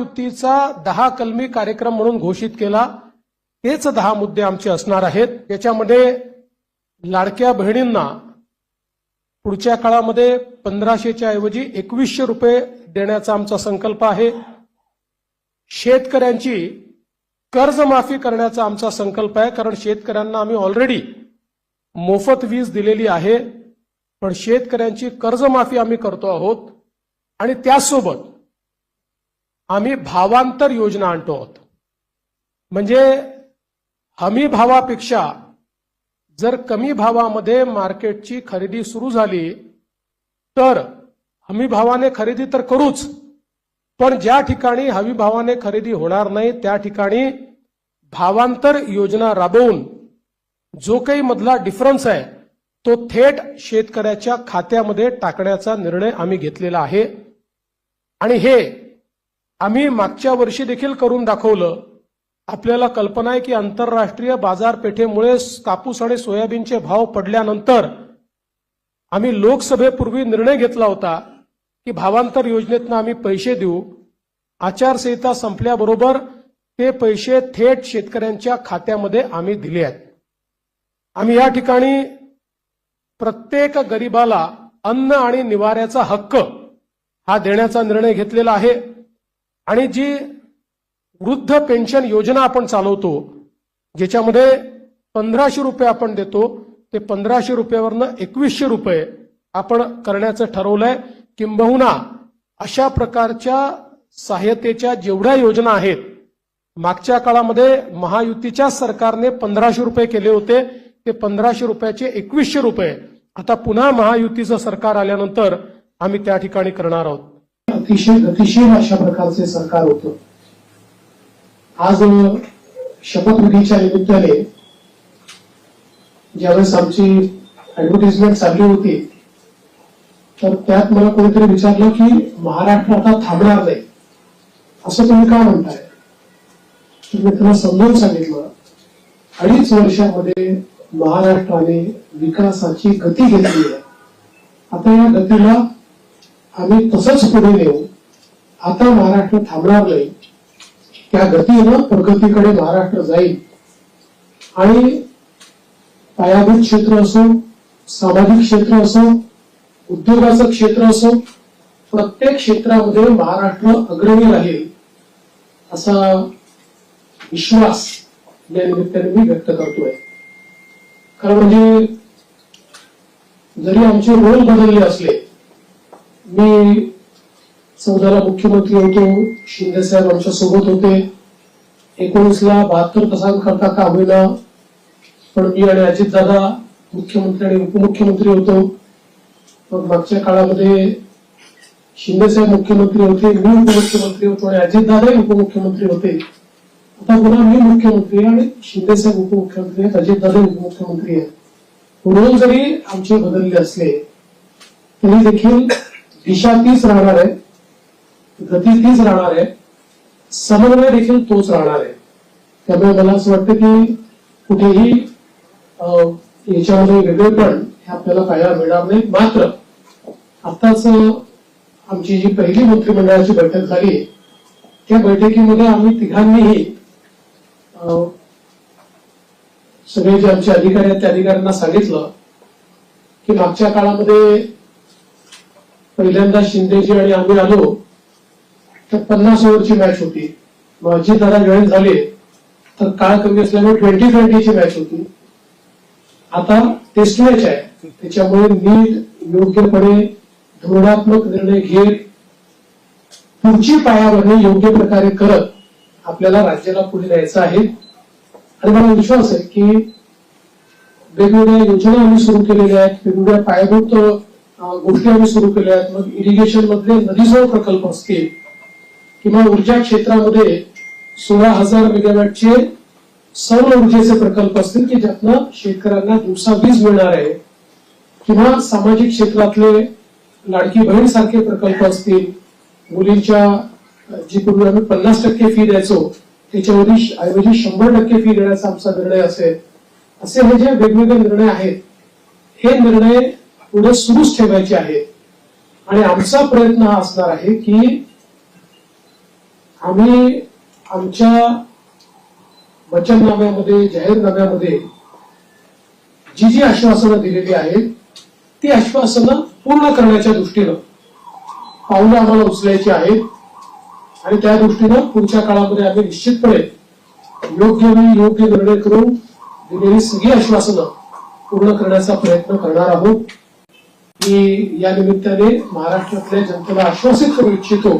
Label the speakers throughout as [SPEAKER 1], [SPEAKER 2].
[SPEAKER 1] महायुतीचा दहा कलमी कार्यक्रम म्हणून घोषित केला तेच दहा मुद्दे आमचे असणार आहेत. त्याच्यामध्ये लाडक्या बहिणींना पुढच्या काळामध्ये पंधराशेच्या ऐवजी एकवीसशे रुपये देण्याचा आमचा संकल्प आहे. शेतकऱ्यांची कर्जमाफी करण्याचा आमचा संकल्प आहे कारण शेतकऱ्यांना आम्ही ऑलरेडी मोफत वीज दिलेली आहे. पण शेतकऱ्यांची कर्जमाफी आम्ही करतो आहोत. आणि त्याचसोबत आम्ही भावांतर योजना आणतो आहोत. म्हणजे हमी भावापेक्षा जर कमी भावामध्ये मार्केटची खरेदी सुरू झाली तर हमी भावाने खरेदी तर करूच पण ज्या ठिकाणी हमी भावाने खरेदी होणार नाही त्या ठिकाणी भावांतर योजना राबवून जो काही मधला डिफरन्स आहे तो थेट शेतकऱ्याच्या खात्यामध्ये टाकण्याचा निर्णय आम्ही घेतलेला आहे. आणि हे आम्ही मागच्या वर्षी देखील करून दाखवलं. आपल्याला कल्पना आहे की आंतरराष्ट्रीय बाजारपेठेमुळे कापूस आणि सोयाबीनचे भाव पडल्यानंतर आम्ही लोकसभेपूर्वी निर्णय घेतला होता की भावांतर योजनेतनं आम्ही पैसे देऊ. आचारसंहिता संपल्याबरोबर ते पैसे थेट शेतकऱ्यांच्या खात्यामध्ये आम्ही दिले आहेत. आम्ही या ठिकाणी प्रत्येक गरिबाला अन्न आणि निवाऱ्याचा हक्क हा देण्याचा निर्णय घेतलेला आहे. आणि जी वृद्ध पेन्शन योजना आपण चालवतो ज्याच्यामध्ये पंधराशे रुपये आपण देतो ते पंधराशे रुपयावरनं एकवीसशे रुपये आपण करण्याचं ठरवलंय. किंबहुना अशा प्रकारच्या सहाय्यतेच्या जेवढ्या योजना आहेत मागच्या काळामध्ये महायुतीच्या सरकारने पंधराशे रुपये केले होते ते पंधराशे रुपयाचे एकवीसशे रुपये आता पुन्हा महायुतीचं सरकार आल्यानंतर आम्ही त्या ठिकाणी करणार आहोत.
[SPEAKER 2] अतिशय गतिशील अशा प्रकारचे सरकार होतं. आज शपथविधीच्या निमित्ताने ज्यावेळेस आमची ऍडव्हर्टिजमेंट चालली होती तर त्यात मला कोणीतरी विचारलं की महाराष्ट्र आता थांबणार नाही. असं तुम्ही का म्हणताय? तर मी त्यांना समजावून सांगितलं. अडीच वर्षामध्ये महाराष्ट्राने विकासाची गती घेतली आहे. आता या गतीला आम्ही तसंच पुढे नेऊ. आता महाराष्ट्र थांबणार नाही. त्या गतीनं प्रगतीकडे महाराष्ट्र जाईल. आणि पायाभूत क्षेत्र असो सामाजिक क्षेत्र असो उद्योगाचं क्षेत्र असो प्रत्येक क्षेत्रामध्ये महाराष्ट्र अग्रणी राहील असा विश्वास या निमित्ताने मी व्यक्त करतोय. कारण म्हणजे जरी आमचे रोल बदलले असले मी चौदाला मुख्यमंत्री होतो शिंदे साहेब आमच्यासोबत होते. एकोणीसला बहात्तर तासांकरता का होईना पण मी आणि अजितदादा मुख्यमंत्री आणि उपमुख्यमंत्री होतो. पण मागच्या काळामध्ये शिंदेसाहेब मुख्यमंत्री होते मी उपमुख्यमंत्री होतो आणि अजितदादाही उपमुख्यमंत्री होते. आता पुन्हा मी मुख्यमंत्री आहे आणि शिंदेसाहेब उपमुख्यमंत्री आहेत अजितदादा उपमुख्यमंत्री आहेत. म्हणून जरी आमचे बदलले असले तरी देखील दिशा तीच राहणार आहे गती तीच राहणार आहे समन्वय देखील तोच राहणार आहे. त्यामुळे मला असं वाटतं की कुठेही अं, याच्यामध्ये वेगळेपण हे आपल्याला पाहायला मिळणार नाही. मात्र आताच आमची जी पहिली मंत्रिमंडळाची बैठक झाली त्या बैठकीमध्ये आम्ही तिघांनीही अं, सगळे जे आमचे अधिकारी आहेत त्या अधिकाऱ्यांना सांगितलं की मागच्या काळामध्ये पहिल्यांदा शिंदेजी आणि आम्ही आलो तर पन्नास ओव्हरची मॅच होती. माझी दादा जॉईन झाले तर काळ कमी असल्यामुळे ट्वेंटी ट्वेंटीची मॅच होती. आता टेस्ट मॅच आहे. त्याच्यामुळे नीट योग्यपणे धोरणात्मक निर्णय घेत पुढची पायावरणी योग्य प्रकारे करत आपल्याला राज्याला पुढे न्यायचं आहे. आणि मला विश्वास आहे की वेगवेगळ्या योजना आम्ही सुरू केलेल्या आहेत. वेगवेगळ्या पायाभूत गोष्टी आम्ही सुरू केल्या आहेत मग इरिगेशन मधले नदीजोड प्रकल्प असतील किंवा ऊर्जा क्षेत्रामध्ये सोळा हजार मेगावॅटचे सौर ऊर्जेचे प्रकल्प असतील की ज्यातनं शेतकऱ्यांना दिवसा वीज मिळणार आहे किंवा सामाजिक क्षेत्रातले लाडकी बहीण सारखे प्रकल्प असतील मुलींच्या जी पूर्वी आम्ही पन्नास टक्के फी द्यायचो त्याच्याऐवजी ऐवजी शंभर टक्के फी देण्याचा आमचा निर्णय असेल. असे हे जे वेगवेगळे निर्णय आहेत हे निर्णय पुढे सुरूच ठेवायची आहे. आणि आमचा प्रयत्न हा असणार आहे की आम्ही आमच्या वचननाम्यामध्ये जाहीरनाम्यामध्ये जी जी आश्वासनं दिलेली आहेत ती आश्वासनं पूर्ण करण्याच्या दृष्टीनं पावलं आम्हाला उचलायची आहेत. आणि त्या दृष्टीनं पुढच्या काळामध्ये आम्ही निश्चितपणे योग्य वेळी योग्य निर्णय करून दिलेली सगळी आश्वासनं पूर्ण करण्याचा प्रयत्न करणार आहोत. मी या निमित्ताने महाराष्ट्रातल्या जनतेला आश्वासित करू इच्छितो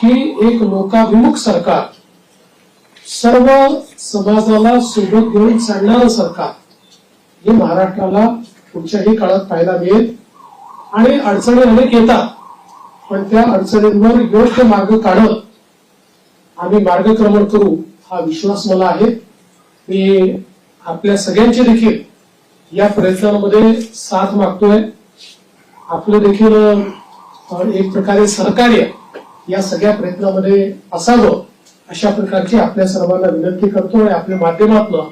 [SPEAKER 2] की एक लोकाभिमुख सरकार सर्व समाजाला सोबत घेऊन चालणारं सरकार हे महाराष्ट्राला पुढच्याही काळात पाहायला मिळेल. आणि अडचणी अनेक येतात पण त्या अडचणींवर योग्य मार्ग काढत आम्ही मार्गक्रमण करू हा विश्वास मला आहे. मी आपल्या सगळ्यांची देखील या प्रयत्नांमध्ये साथ मागतोय. आपलं देखील एक प्रकारे सहकार्य या सगळ्या प्रयत्नामध्ये असावं अशा प्रकारची आपल्या सर्वांना विनंती करतो आणि आपल्या माध्यमातून